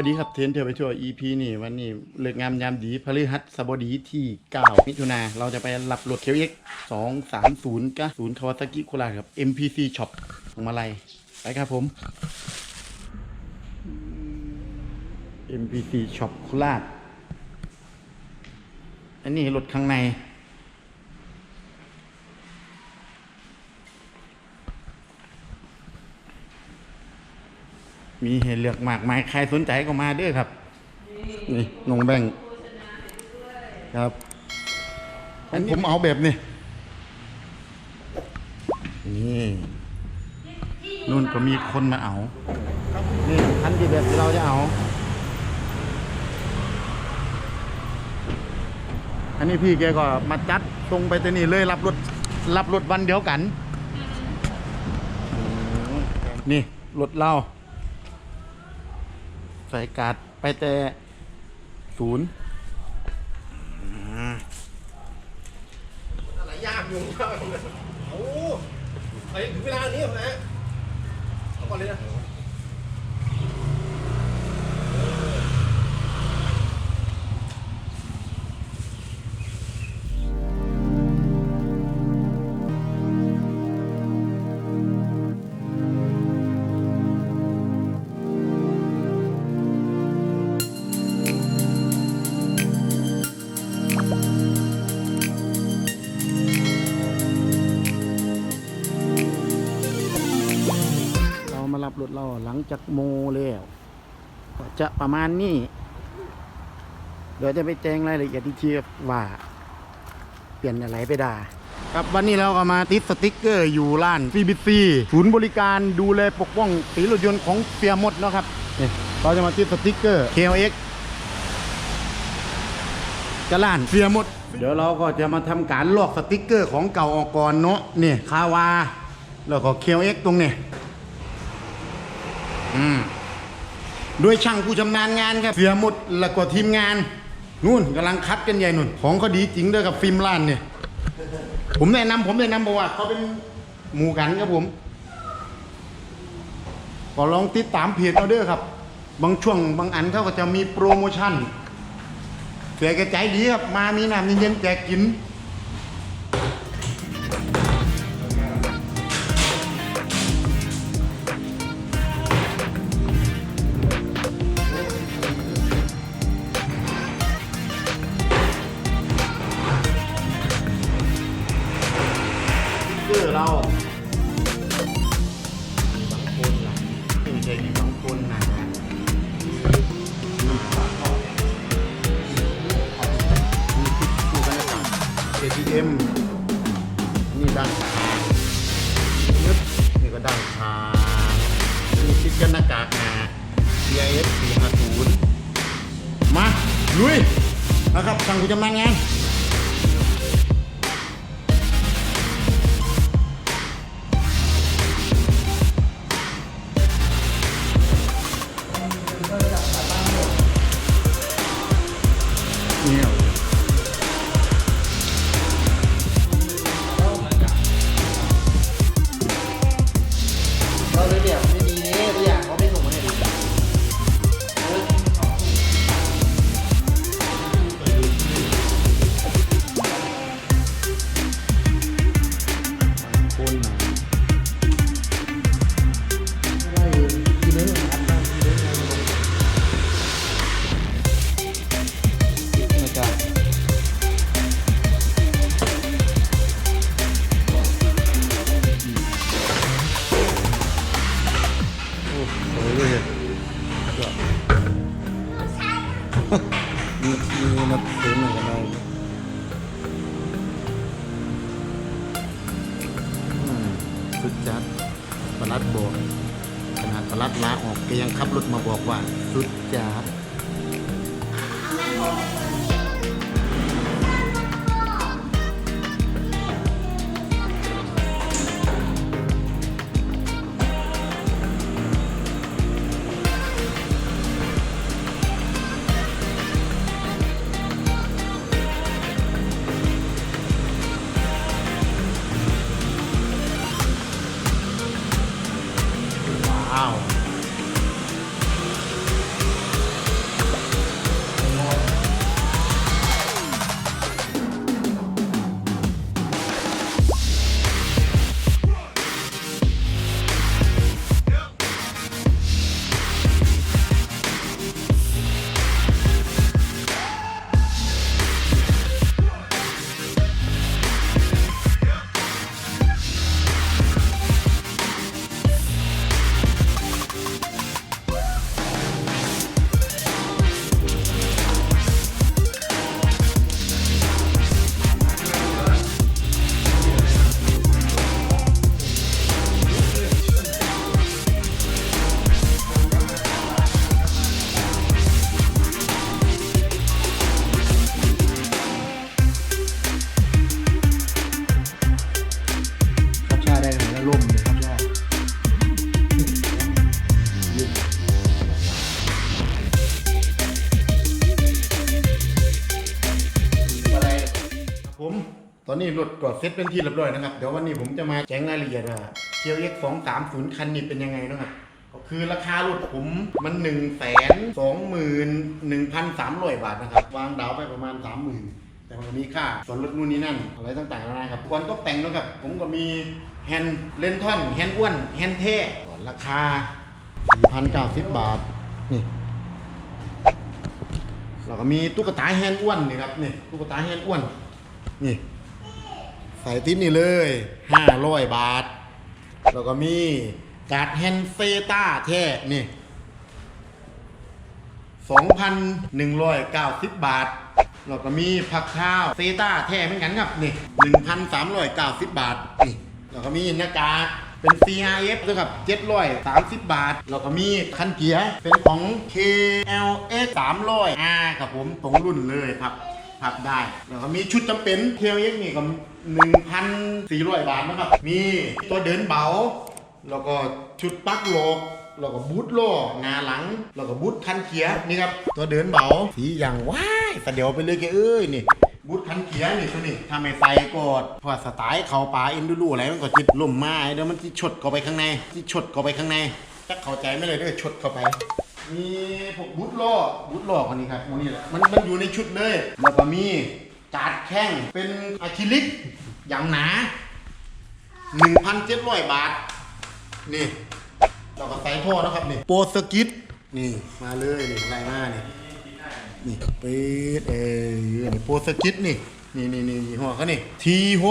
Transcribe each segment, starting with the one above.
ัสวัสดีครับเทนเที่ยวไปทัวร์ EP นี่วันนี้เลิกงามยามดีพฤหัสบดีที่ 9 มิถุนาเราจะไปรับรถ KX 2 3 0กับศูนย์ก้าศูนย์คาวาซากิโคราครับ MPC Shop ของมาลัยไปครับผม MPC Shop โคราชอันนี้รถข้างใน มีให้เลือกมากมายใครสนใจก็มาเด้อครับ นี่นงแบ่งค์ครับอันผมเอาแบบนี้นี่นู่นก็มีคนมาเอานี่คันที่แบบที่เราจะเอา อันนี้พี่แกก็มาจัดตรงไปตัวนี้เลยรับรถรับรถวันเดียวกัน นี่รถเรา ใส่กาดไปแต่ศูนย์อะไรยากอยู่มากเลยโอ้ไปถึงเวลานี้เหรอฮะ เราหลังจากโมแล้วก็จะประมาณนี้ เดี๋ยวจะไปแจ้งรายละเอียดอีกทีว่าเปลี่ยนอะไรไปได้ครับวันนี้เราก็มาติดสติกเกอร์อยู่ร้าน CBC ศูนย์บริการดูแลปกป้องสีรถยนต์ของเปียหมดเนาะครับเราจะมาติดสติกเกอร์ KLX กระล้านเสียหมด เดี๋ยวเราก็จะมาทำการลอกสติกเกอร์ของเก่าออกก่อนเนาะนี่คาวา แล้วก็ KLX ตรงนี้ อืมโดยช่างผู้ชำนาญงานครับเสียหมดแล้วก็ทีมงานนู่นกำลังคัดกันใหญ่นุ่น ของเขาดีจริงเด้อกับฟิล์มล้านเนี่ย ผมแนะนำผมแนะนำบอกว่าเขาเป็นหมู่กันครับผมก็ลองติดตามเพจเอาเด้อครับ บางช่วงบางอันเขาก็จะมีโปรโมชั่นเสียกระใจดีครับ มามีน้ำเย็นๆแจกกิน ATM นี่ด้านขางนึบนี่ก็ด้านขางมีคิดกันหน้ากากหนา CIS 450มาลุยนะครับสั่งกูจะมางาน ตอนนี้รถตรวจเซ็ตเป็นที่เรียบร้อยนะครับ เดี๋ยววันนี้ผมจะมาแจ้งรายละเอียดว่าเทียวเอ็กสองสามศูนย์คันนี้เป็นยังไงนะครับก็คือราคารถผมมันหนึ่งแสนสองหมื่นหนึ่งพันสามร้อยบาทนะครับ วางดาวไปประมาณสามหมื่นแต่มันมีค่าส่วนลดนู่นนี่นั่น อะไรต่างๆนานาครับควรตกแต่งนะครับ ผมก็มีแฮนด์เลนทอนแฮนด์อ้วนแฮนด์เท่ราคาสี่พันเก้าสิบบาท นี่แล้วก็มีตุ๊กตาแฮนด์อ้วนนี่ครับ นี่ตุ๊กตาแฮนด์อ้วน นี่ ใส่ติ๊บนี่เลยห้าร้อยบาท แล้วก็มีการ์ดแฮนเฟต้าแท้นี่สองพันหนึ่งร้อยเก้าสิบบาท แล้วก็มีผักข้าวเฟต้าแท้เหมือนกันครับ นี่หนึ่งพันสามร้อยเก้าสิบบาท นี่ แล้วก็มีหน้ากากเป็น CRF ด้วยครับเจ็ดร้อยสามสิบบาท แล้วก็มีคันเกียร์เป็นของ KLX 300 R ครับผมตรงรุ่นเลยครับ พับได้ แล้วก็มีชุดจำเป็นเทลเอ็กนี่ก็1,400บาทนะครับ มีตัวเดินเบา แล้วก็ชุดปักโลกแล้วก็บูทโล่งาหลัง แล้วก็บูทคันเขียนี่ครับ ตัวเดินเบาสีอย่างว้ายแต่เดี๋ยวไปเลยแกเอ้ยนี่บูทคันเขียนี่ตัวนี้ถ้าไม่ใส่กดเพราะสไตล์เขาป่าอินดูรูอะไรมันก็จิตล่มมาเดี๋ยวมันจิชดเข้าไปข้างในจิชดเข้าไปข้างในจะเข้าใจไม่เลยเด้วยชดเข้าไป มีพวกบูทล้อบูทล้อคนนี้ครับคนนี้แหละมันมันอยู่ในชุดเลยแล้วก็มีจาดแข้งเป็นอะคริลิกอย่างหนา 1,700 บาท นี่ เราก็ใส่ท่อนะครับนี่โปรสกิทนี่มาเลยนี่ไล่มานี่นี่ปีดเออนี่โปรสกิทนี่นี่นี่นี่ยี่ห้อเขานี่ T6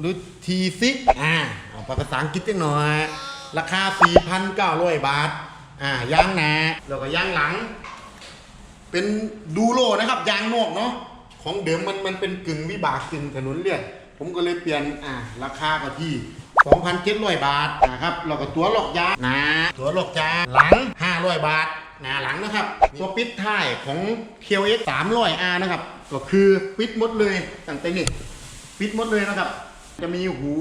หรือ T6 อ่าเอาภาษาอังกฤษจังหน่อย ราคา 4,900 บาท อ่ายางหนาแล้วก็ยางหลัง เป็นดูโรนะครับยางนอกเนาะของเดิมมันมันเป็นกึ่งวิบากกึ่งถนนเลียดผมก็เลยเปลี่ยนอ่าราคาก็ที่2,700 บาทนะครับแล้วก็ตัวหลอกยางนาตัวหลอกยางหลัง 500 บาทหนาหลังนะครับ ตัวปิดท้ายของ QX 300R นะครับ ก็คือปิดหมดเลยตั้งแต่นี่ปิดหมดเลยนะครับ จะมีหู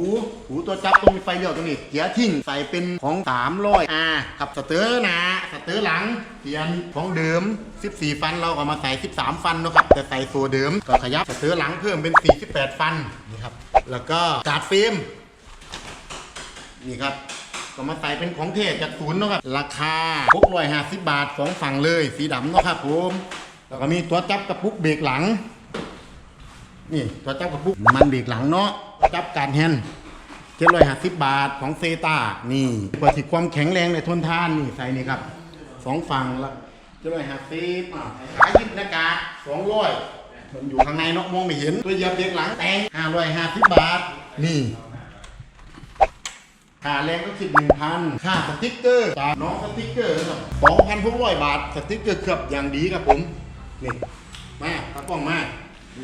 หูตัวจับตรงไฟเลี้ยวตรงนี้เกียร์ทิ้งใส่เป็นของ300 R ครับสเตอร์หนาสเตอร์หลังเปลี่ยนของเดิม 14 ฟันเราก็มาใส่ 13 ฟันนะครับแต่ใส่โซเดิมก็ขยับสเตอร์หลังเพิ่มเป็น 48 ฟันนี่ครับแล้วก็การ์ดฟิล์มนี่ครับก็มาใส่เป็นของเทศจากศูนย์นะครับราคา650 บาทสองฝั่งเลยสีดำนะครับผมแล้วก็มีตัวจับกระปุกเบรกหลัง นี่ตัวจับกระปุกน้ำมันเบรกหลังเนาะ จับการแฮนด์750บบาทของเซตานี่เพื่อที่ความแข็งแรงในทนทานนี่ใส่นี่ครับสองฝั่งละ750อะขายิบหน้ากาก200มันอยู่ข้างในเนาะมองไม่เห็น ตัวเหยียบเบรกหลังแต่ง550บบาท นี่ค่าแรงก็คิดหนึ่งพันค่าสติ๊กเกอร์จากน้องสติ๊กเกอร์สองพันหกร้อยบาท สติ๊กเกอร์เคลือบอย่างดีครับผม นี่ มาตากล้องมาอื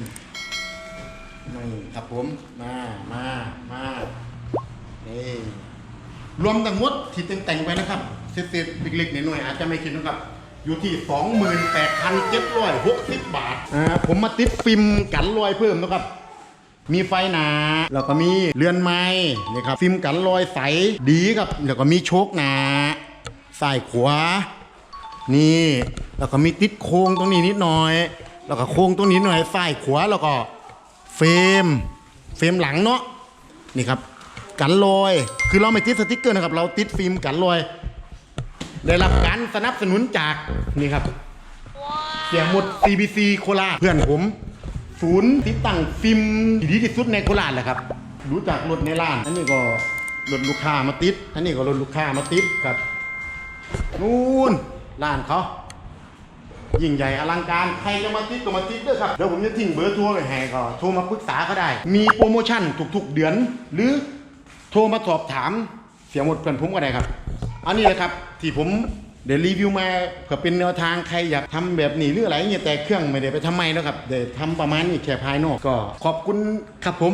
มนี่ครับผมมามามานี่รวมทั้งหมดที่แต่งๆไปนะครับเศษๆเล็กๆหน่อยๆอาจจะไม่คิดนะครับอยู่ที่ 28,760 บาทอ่าผมมาติดฟิล์มกันรอยเพิ่มนะครับ มีไฟหนา แล้วก็มีเรือนไม้นี่ครับ ฟิล์มกันรอยใสดีครับ แล้วก็มีโชคหนาซ้ายขวา นี่ แล้วก็มีติดโค้งตรงนี้นิดหน่อย แล้วก็โค้งตรงนี้หน่อยซ้ายขวาแล้วก็ เฟรมเฟรมหลังเนาะนี่ครับ กันรอย คือเราไม่ติดสติกเกอร์นะครับ เราติดฟิล์มกันรอย ได้รับการสนับสนุนจากนี่ครับ เสียงหมด CBC โคราชเพื่อนผม ศูนย์ติดตั้งฟิล์มที่ดีที่สุดในโคราชแหละครับ รู้จักรถในร้าน อันนี้ก็รถลูกค้ามาติด อันนี้ก็รถลูกค้ามาติดครับนู่นร้านเขา ยิ่งใหญ่อลังการ ใครจะมาติดก็มาติดด้วยครับ เดี๋ยวผมจะทิ้งเบอร์โทรไว้ให้ก็โทรมาปรึกษาก็ได้ มีโปรโมชั่นทุกๆเดือน หรือโทรมาสอบถามเสียหมดเพื่อนผมก็ได้ครับ อันนี้แหละครับที่ผมเดี๋ยวรีวิวมาเพื่อเป็นแนวทางใครอยากทำแบบนี้หรืออะไรเงี้ยแต่เครื่องไม่ได้ไปทำไมแล้วครับเดี๋ยวทำประมาณนี้แค่ภายนอกก็ขอบคุณครับผม